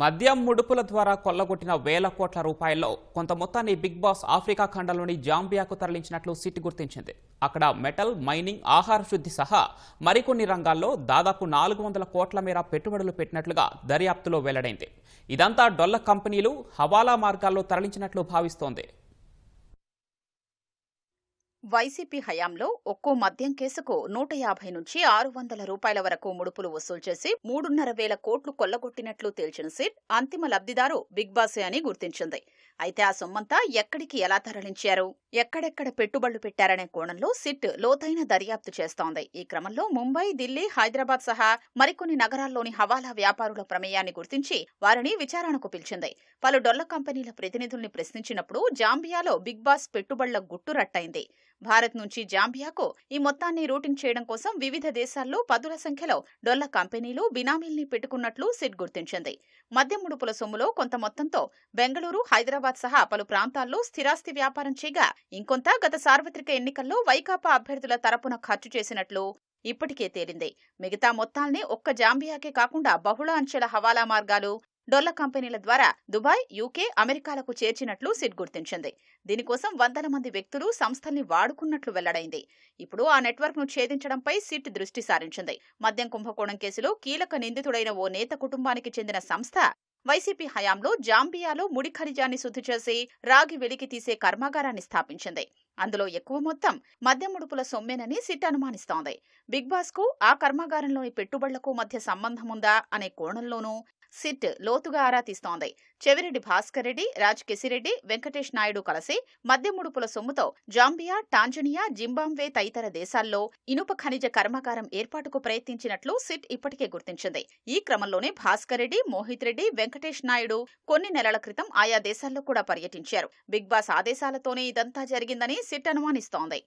మద్యం ముడుపుల ద్వారా కొల్లగొట్టిన వేల కోట్ల రూపాయల్లో కొంత మొత్తాన్ని బిగ్ బాస్ ఆఫ్రికా ఖండంలోని జాంబియాకు తరలించినట్లు సిట్ గుర్తించింది. అక్కడ మెటల్ మైనింగ్ ఆహార శుద్ధి సహా మరికొన్ని రంగాల్లో దాదాపు నాలుగు వందల కోట్ల మేర పెట్టుబడులు పెట్టినట్లుగా దర్యాప్తులో వెల్లడైంది. ఇదంతా డొల్ల కంపెనీలు హవాలా మార్గాల్లో తరలించినట్లు భావిస్తోంది. వైసీపీ హయాంలో ఒక్కో మద్యం కేసుకు నూట యాభై నుంచి ఆరు వందల రూపాయల వరకు ముడుపులు వసూలు చేసి మూడున్నర వేల కోట్లు కొల్లగొట్టినట్లు తేల్చిన సిట్ అంతిమ లబ్ధిదారు బిగ్ బాసే అని గుర్తించింది. అయితే ఆ సొమ్మంతా ఎక్కడికి ఎలా తరలించారు? ఎక్కడెక్కడ పెట్టుబడులు పెట్టారనే కోణంలో సిట్ లోతైన దర్యాప్తు చేస్తోంది. ఈ క్రమంలో ముంబై ఢిల్లీ హైదరాబాద్ సహా మరికొన్ని నగరాల్లోని హవాలా వ్యాపారుల ప్రమేయాన్ని గుర్తించి వారిని విచారణకు పిలిచింది. పలు డొల్ల కంపెనీల ప్రతినిధుల్ని ప్రశ్నించినప్పుడు జాంబియాలో బిగ్ బాస్ పెట్టుబడుల గుట్టు రట్టయింది. భారత్ నుంచి జాంబియాకు ఈ మొత్తాన్ని రూటింగ్ చేయడం కోసం వివిధ దేశాల్లో పదుల సంఖ్యలో డొల్ల కంపెనీలు బినామీల్ని పెట్టుకున్నట్లు సిట్ గుర్తించింది. మద్యం ముడుపుల సొమ్ములో కొంత మొత్తంతో బెంగళూరు హైదరాబాద్ సహా పలు ప్రాంతాల్లో స్థిరాస్తి వ్యాపారం చేయగా ఇంకొంత గత సార్వత్రిక ఎన్నికల్లో వైకాపా అభ్యర్థుల తరపున ఖర్చు చేసినట్లు ఇప్పటికే తేలింది. మిగతా మొత్తాల్ని ఒక్క జాంబియాకే కాకుండా బహుళ అంచెల హవాలా మార్గాలు డొల్ల కంపెనీల ద్వారా దుబాయ్ యూకే అమెరికాలకు చేర్చినట్లు సిట్ గుర్తించింది. దీనికోసం వందల మంది వ్యక్తులు సంస్థల్ని వాడుకున్నట్లు వెల్లడైంది. ఇప్పుడు ఆ నెట్వర్క్ను ఛేదించడంపై సిట్ దృష్టి సారించింది. మద్యం కుంభకోణం కేసులో కీలక నిందితుడైన ఓ నేత కుటుంబానికి చెందిన సంస్థ వైసీపీ హయాంలో జాంబియాలో ముడి ఖనిజాన్ని శుద్ధి చేసి రాగి వెలికి తీసే కర్మాగారాన్ని స్థాపించింది. అందులో ఎక్కువ మొత్తం మద్యం ముడుపుల సొమ్మేనని సిట్ అనుమానిస్తోంది. బిగ్ బాస్కు ఆ కర్మాగారంలోని పెట్టుబడులకు మధ్య సంబంధముందా అనే కోణంలోనూ సిట్ లోతుగా ఆరా తీస్తోంది. చెవిరెడ్డి భాస్కర్ రెడ్డి రాజకిసిరెడ్డి వెంకటేష్ నాయుడు కలిసి మద్యముడుపుల సొమ్ముతో జాంబియా టాంజనియా జింబాబ్వే తదితర దేశాల్లో ఇనుప ఖనిజ కర్మాగారం ఏర్పాటుకు ప్రయత్నించినట్లు సిట్ ఇప్పటికే గుర్తించింది. ఈ క్రమంలోనే భాస్కర్ రెడ్డి మోహిత్ రెడ్డి వెంకటేష్ నాయుడు కొన్ని నెలల క్రితం ఆయా దేశాల్లో కూడా పర్యటించారు. బిగ్ బాస్ ఆదేశాలతోనే ఇదంతా జరిగిందని సిట్ అనుమానిస్తోంది.